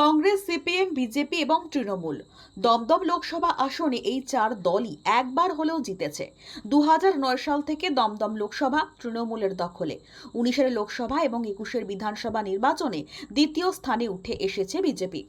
Congress, CPM, BJP এবং তৃণমূল। দমদম লোকসভা আসনে এই চার দলই একবার হলেও জিতেছে। দু সাল থেকে দমদম লোকসভা তৃণমূলের দখলে। উনিশের লোকসভা এবং একুশের বিধানসভা নির্বাচনে দ্বিতীয় স্থানে উঠে এসেছে বিজেপি।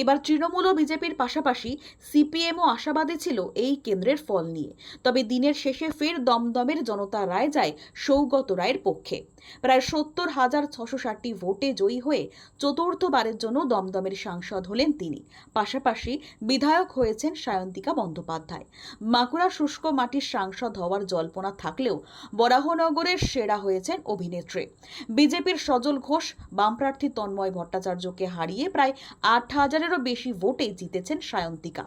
এবার তৃণমূল ও বিজেপির পাশাপাশি সিপিএমও আশাবাদী ছিল এই কেন্দ্রের ফল নিয়ে। তবে দিনের শেষে ফের দমদমের জনতা রায় যায় সৌগত রায়ের পক্ষে। প্রায় সত্তর হাজার ছশো ষাটটি ভোটে জয়ী হয়ে চতুর্থবারের জন্য দমদমের সাংসদ হলেন তিনি। পাশাপাশি বিধায়ক হয়েছেন সায়ন্তিকা বন্দ্যোপাধ্যায়। মাকুড়া শুষ্ক মাটির সাংসদ হওয়ার জল্পনা থাকলেও বরাহনগরের সেরা হয়েছেন অভিনেত্রী। বিজেপির সজল ঘোষ, বাম প্রার্থী তন্ময় ভট্টাচার্যকে হারিয়ে প্রায় আট হাজারেরও বেশি ভোটে জিতেছেন সায়ন্তিকা।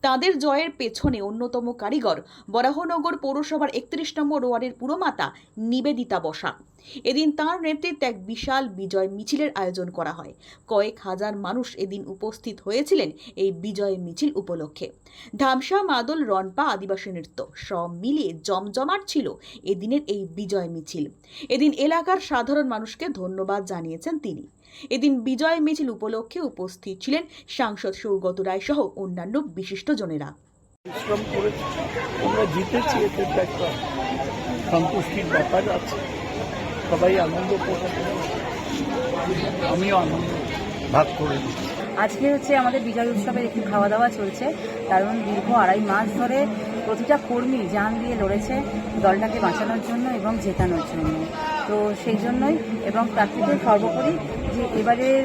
তাদের জয়ের পেছনে অন্যতম কারিগর বরাহনগর পৌরসভার একত্রিশ নম্বর ওয়ার্ডের পুরমাতা নিবেদিতা বসা। এদিন তার নেতৃত্বে এক বিশাল বিজয় মিছিলের আয়োজন করা হয়। কয়েক হাজার মানুষ এদিন উপস্থিত হয়েছিলেন এই বিজয় মিছিল উপলক্ষে। ধামসা, মাদল রনপা আদিবাসী নৃত্য সব মিলিয়ে জমজমাট ছিল এদিনের এই বিজয় মিছিল। এদিন এলাকার সাধারণ মানুষকে ধন্যবাদ জানিয়েছেন তিনি। এদিন বিজয় মিছিল উপলক্ষে উপস্থিত ছিলেন সাংসদ সৌগত রায় সহ অন্যান্য বিশিষ্টজনেরা পরিশ্রম করেছি। আমরা জিতেছি এতে একটা সন্তুষ্টির ব্যাপার আছে। সবাই আনন্দ আমিও আনন্দ ভাগ করে আজকে হচ্ছে আমাদের বিজয় উৎসবের একটি খাওয়া দাওয়া চলছে। কারণ দীর্ঘ আড়াই মাস ধরে প্রতিটা কর্মী জান দিয়ে লড়েছে দলটাকে বাঁচানোর জন্য এবং জেতানোর জন্য। তো সেই জন্যই এবং থেকে সর্বোপরি যে এবারের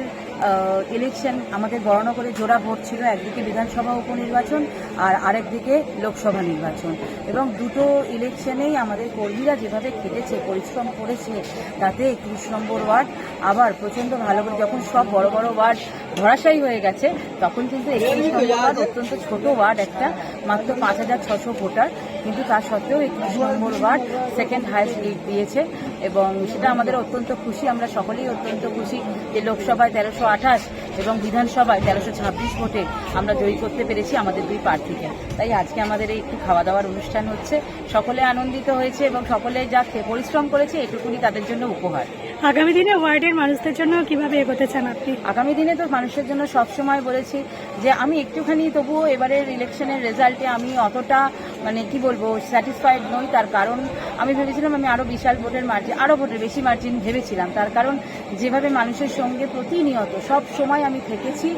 ইলেকশন আমাদের বড়নগরে জোড়া ভোট ছিল একদিকে বিধানসভা উপনির্বাচন আর আরেকদিকে লোকসভা নির্বাচন। এবং দুটো ইলেকশনেই আমাদের কর্মীরা যেভাবে খেটেছে, পরিশ্রম করেছে, তাতে একত্রিশ নম্বর ওয়ার্ড আবার প্রচণ্ড ভালো করে যখন সব বড় বড় ওয়ার্ড ধরাশায়ী হয়ে গেছে, তখন কিন্তু একত্রিশ নম্বর ওয়ার্ড অত্যন্ত ছোট ওয়ার্ড, একটা মাত্র পাঁচ হাজার ছশো ভোটার। কিন্তু তা সত্ত্বেও একত্রিশ নম্বর ওয়ার্ড সেকেন্ড হাইস্ট লিড দিয়েছে এবং সেটা আমাদের অত্যন্ত খুশি। আমরা সকলেই অত্যন্ত খুশি যে লোকসভায় তেরোশো আঠাশ এবং বিধানসভায় তেরোশো ছাব্বিশ ভোটে আমরা জয়ী করতে পেরেছি আমাদের দুই প্রার্থীকে। তাই আজকে আমাদের এই একটু খাওয়া দাওয়ার অনুষ্ঠান হচ্ছে। সকলে আনন্দিত হয়েছে এবং সকলে যা পরিশ্রম করেছে এটুকুনি তাদের জন্য উপহার। আগামী দিনে ওয়ার্ডের মানুষদের জন্য কীভাবে এগোতে চান আপনি? আগামী দিনে তো মানুষের জন্য সবসময় বলেছি যে আমি একটুখানি তবুও এবারের ইলেকশনের রেজাল্টে আমি অতটা মানে কি বলব স্যাটিসফাইড নই। তার কারণ আমি ভেবেছিলাম আমি আরও বিশাল ভোটের মার্জিন আরও ভোটের বেশি মার্জিন ভেবেছিলাম। তার কারণ যেভাবে মানুষের সঙ্গে প্রতিনিয়ত সব সময় আমি থেকেছি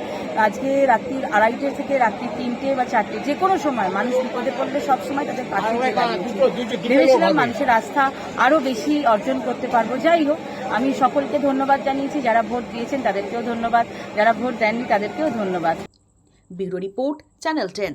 আজকে রাত্রি আড়াইটে থেকে রাত্রি তিনটে বা চারটে যে কোনো সময় মানুষ বিপদে পড়লে সব সময় তাদের পাশে ভেবেছিলাম মানুষের আস্থা আরও বেশি অর্জন করতে পারব। যাই হোক আমি সকলকে ধন্যবাদ জানিয়েছি যারা ভোট দিয়েছেন তাদেরকেও ধন্যবাদ যারা ভোট দেননি তাদেরকেও ধন্যবাদ। Bureau report channel ten.